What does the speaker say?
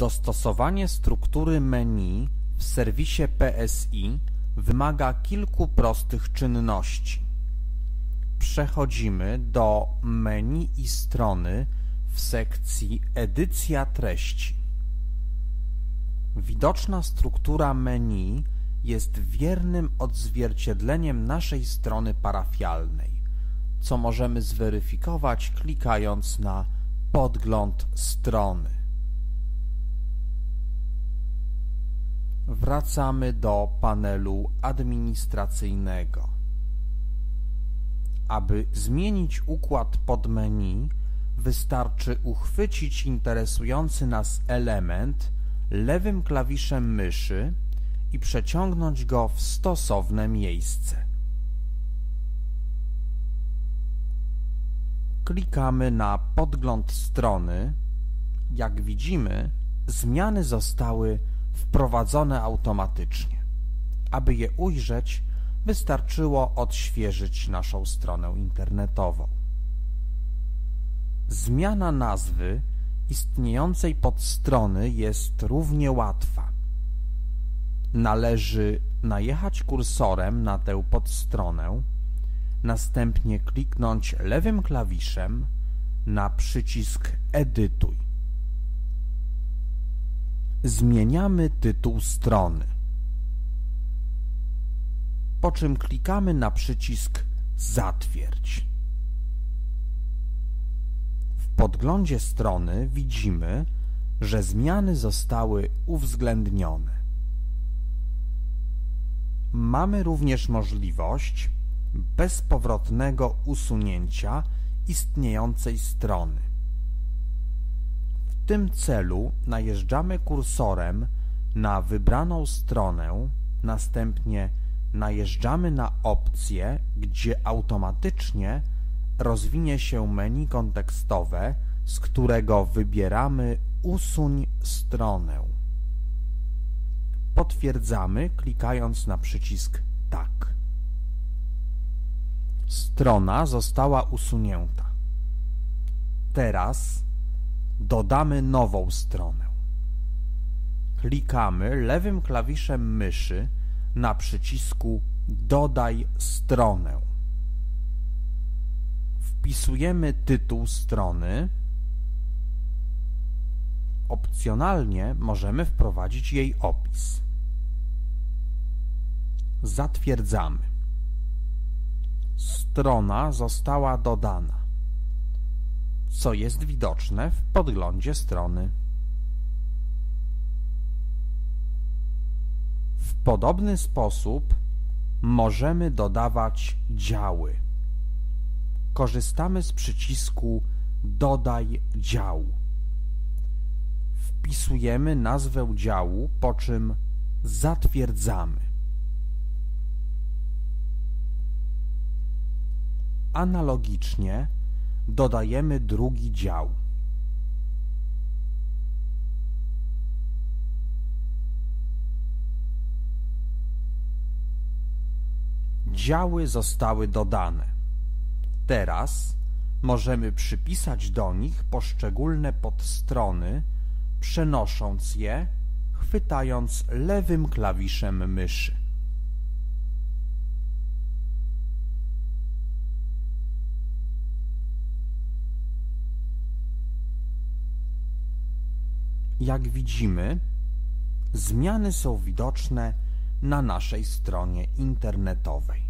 Dostosowanie struktury menu w serwisie PSI wymaga kilku prostych czynności. Przechodzimy do menu i strony w sekcji Edycja treści. Widoczna struktura menu jest wiernym odzwierciedleniem naszej strony parafialnej, co możemy zweryfikować klikając na Podgląd strony. Wracamy do panelu administracyjnego. Aby zmienić układ podmenu, wystarczy uchwycić interesujący nas element lewym klawiszem myszy i przeciągnąć go w stosowne miejsce. Klikamy na podgląd strony. Jak widzimy, zmiany zostały wprowadzone automatycznie. Aby je ujrzeć, wystarczyło odświeżyć naszą stronę internetową. Zmiana nazwy istniejącej podstrony jest równie łatwa. Należy najechać kursorem na tę podstronę, następnie kliknąć lewym klawiszem na przycisk Edytuj. Zmieniamy tytuł strony, po czym klikamy na przycisk Zatwierdź. W podglądzie strony widzimy, że zmiany zostały uwzględnione. Mamy również możliwość bezpowrotnego usunięcia istniejącej strony. Tym celu najeżdżamy kursorem na wybraną stronę, następnie najeżdżamy na opcję, gdzie automatycznie rozwinie się menu kontekstowe, z którego wybieramy Usuń stronę. Potwierdzamy klikając na przycisk Tak. Strona została usunięta. Teraz dodamy nową stronę. Klikamy lewym klawiszem myszy na przycisku Dodaj stronę. Wpisujemy tytuł strony. Opcjonalnie możemy wprowadzić jej opis. Zatwierdzamy. Strona została dodana, co jest widoczne w podglądzie strony. W podobny sposób możemy dodawać działy. Korzystamy z przycisku Dodaj dział. Wpisujemy nazwę działu, po czym zatwierdzamy. Analogicznie dodajemy drugi dział. Działy zostały dodane. Teraz możemy przypisać do nich poszczególne podstrony, przenosząc je, chwytając lewym klawiszem myszy. Jak widzimy, zmiany są widoczne na naszej stronie internetowej.